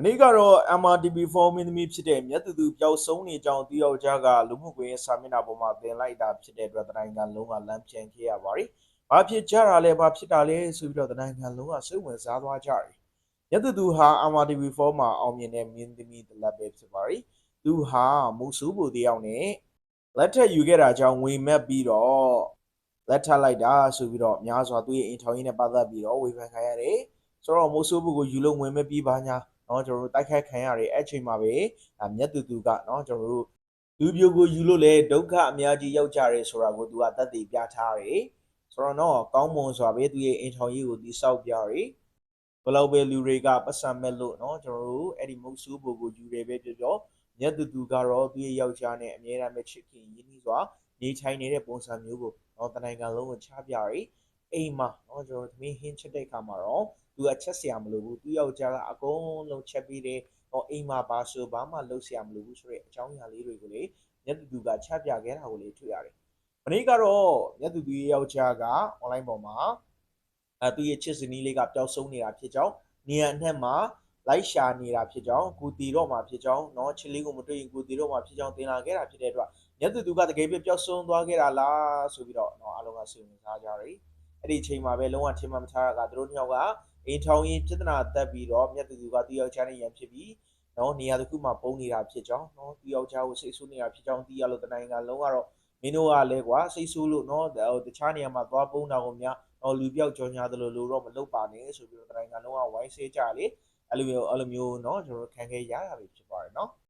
မနေ့ကတော့ MRTV4 မင်းသမီးဖြစ်တဲ့မြတ်သူသူပျောက်ဆုံးနေကြောင်းတယောက်ကြားကလူမှုကွန်ရက်စာမျက်နှာပေါ်မှာတင်လိုက်တာဖြစ်တဲ့အတွက်တိုင်းကလုံးဝလမ်းပြန်ခဲ့ရပါတယ်။ဘာဖြစ်ကြတာလဲဘာဖြစ်တာလဲဆိုပြီးတော့တိုင်းကလုံးဝစိတ်ဝင်စားသွားကြတယ်။မြတ်သူသူဟာ MRTV4 မှာအောင်မြင်တဲ့မင်းသမီးတစ်လက်ပဲဖြစ်ပါတယ်။သူဟာမူဆူဘူတယောက်နဲ့လက်ထက်ယူခဲ့တာကြောင့်ဝေမက်ပြီးတော့လက်ထပ်လိုက်တာဆိုပြီးတော့အများစွာသူ့ရဲ့အင်ထောင်ရင်းနဲ့ပတ်သက်ပြီးတော့ဝေဖန်ခံရတယ်။ဆိုတော့မိုးဆူဘူကိုယူလို့ဝင်မက်ပြီးပါညာ เนาะကျွန်တော်တို့တိုက်ခိုက်ခံရတယ်အဲ့ချိန်မှာပဲဒါမြတ်သူသူကเนาะကျွန်တော်တို့လူပြိုကိုယူလို့လဲဒုက္ခအများကြီးရောက်ကြတယ်ဆိုတာကိုသူကတတ်သိပြထားတယ်ဆိုတော့เนาะကောင်းမွန်စွာပဲသူရဲ့အင်ထောင်ကြီးကိုတိဆောက်ပြရတယ်ဘယ်လောက်ပဲလူတွေကပတ်စံမဲ့လို့เนาะကျွန်တော်တို့အဲ့ဒီမုတ်ဆူးဘူကိုယူတယ်ပဲပြောပြောမြတ်သူသူကတော့သူရဲ့ယောက်ျားနဲ့အမြဲတမ်းပဲချစ်ခင်ရင်းနှီးစွာနေထိုင်နေတဲ့ပုံစံမျိုးကိုเนาะတနိုင်ငံလုံးကိုချပြရတယ် အိမ်မှာเนาะကျွန်တော်တို့သမီးဟင်းချက်တဲ့အခါမှာတော့ သူကချက်เสียမလို့ဘူးသူယောက်ျားကအကုန်လုံးချက်ပြီးတယ်ဟောအိမ်မှာပါဆိုဘာမှလုပ်เสียမလို့ဘူးဆိုတဲ့အကြောင်းအရာလေးတွေကိုလေမြတ်သူသူကချပြခဲ့တာကိုလေတွေ့ရတယ်။မနေ့ကတော့မြတ်သူသူရဲ့ယောက်ျားက online ပေါ်မှာအဲသူရဲ့ချစ်စနီးလေးကပျောက်ဆုံးနေတာဖြစ်ကြောင်းနေရာအနှံ့မှာလိုက်ရှာနေတာဖြစ်ကြောင်းကိုတီတော့မှာဖြစ်ကြောင်းเนาะချစ်လေးကိုမတွေ့ရင်ကိုတီတော့မှာဖြစ်ကြောင်းတင်လာခဲ့တာဖြစ်တဲ့အတွက်မြတ်သူသူကတကယ်ပဲပျောက်ဆုံးသွားခဲ့တာလားဆိုပြီးတော့เนาะအားလုံးကစိတ်ဝင်စားကြတယ်။ အဲ့ဒီအချိန်မှာပဲလုံးဝထင်မှမထားတာကသူတို့နှစ်ယောက်ကအိမ်ထောင်ရင်ပြဿနာတက်ပြီးတော့မြတ်သူသူကသူယောက်ျားနဲ့ရန်ဖြစ်ပြီးနော်နေရာတစ်ခုမှာပုံနေတာဖြစ်ကြောင်းနော်သူယောက်ျားကိုစိတ်ဆိုးနေတာဖြစ်ကြောင်းသိရလို့တနိုင်ငံလုံးကတော့မင်းတို့ကလည်းကွာစိတ်ဆိုးလို့နော်တခြားနေရာမှာသွားပုံတာကိုများနော်လူပြောက်ကြော်ညာတယ်လို့လို့တော့မလုပ်ပါနဲ့ဆိုပြီးတော့တနိုင်ငံလုံးကဝိုင်းဆေးကြလေအဲ့လိုမျိုးအဲ့လိုမျိုးနော်ကျွန်တော်တို့ခံခဲ့ရတာပဲဖြစ်ပါတယ်နော်